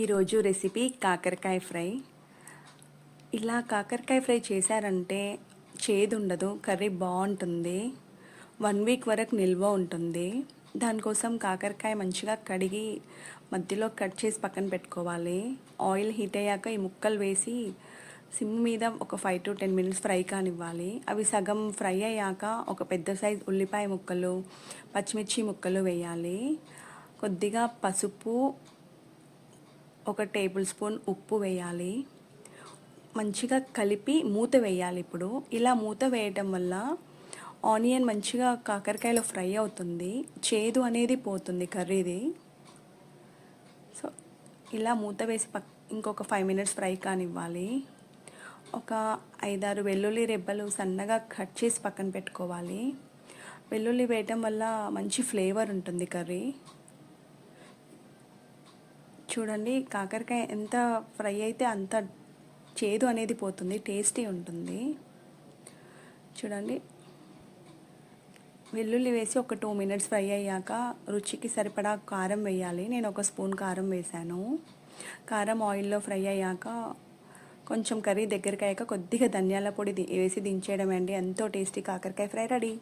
ఈరోజు రెసిపీ కాకరకాయ ఫ్రై. ఇలా కాకరకాయ ఫ్రై చేశారంటే చేదు ఉండదు కర్రీ బాగుంటుంది వన్ వీక్ వరకు నిల్వ ఉంటుంది. దానికోసం కాకరకాయ మంచిగా కడిగి మధ్యలో కట్ చేసి పక్కన పెట్టుకోవాలి. ఆయిల్ హీట్ అయ్యాక ఈ ముక్కలు వేసి సిమ్ మీద ఒక five to ten minutes fry కానివ్వాలి. అవి సగం ఫ్రై అయ్యాక ఒక పెద్ద సైజ్ ఉల్లిపాయ ముక్కలు పచ్చిమిర్చి ముక్కలు వేయాలి. కొద్దిగా పసుపు ఒక టేబుల్ స్పూన్ ఉప్పు వేయాలి. మంచిగా కలిపి మూత వేయాలి ఇప్పుడు. ఇలా మూత వేయటం వల్ల ఆనియన్ మంచిగా కాకరకాయలో ఫ్రై అవుతుంది. చేదు అనేది పోతుంది కర్రీది. సో ఇలా మూత వేసి పక్ ఇంకొక ఫైవ్ మినిట్స్ ఫ్రై కానివ్వాలి. ఒక ఐదారు వెల్లుల్లి రెబ్బలు సన్నగా కట్ చేసి పక్కన పెట్టుకోవాలి. వెల్లుల్లి వేయటం వల్ల మంచి ఫ్లేవర్ ఉంటుంది కర్రీ. చూడండి కాకరకాయ ఎంత ఫ్రై అయితే అంత చేదు అనేది పోతుంది టేస్టీ ఉంటుంది. చూడండి వెల్లుల్లి వేసి ఒక టూ మినిట్స్ ఫ్రై అయ్యాక రుచికి సరిపడా కారం వేయాలి. నేను ఒక స్పూన్ కారం వేశాను. కారం ఆయిల్లో ఫ్రై అయ్యాక కొంచెం కర్రీ దగ్గరికి అయ్యాక కొద్దిగా ధనియాల పొడి వేసి దించేయడం అండి. ఎంతో టేస్టీ కాకరకాయ ఫ్రై రెడీ.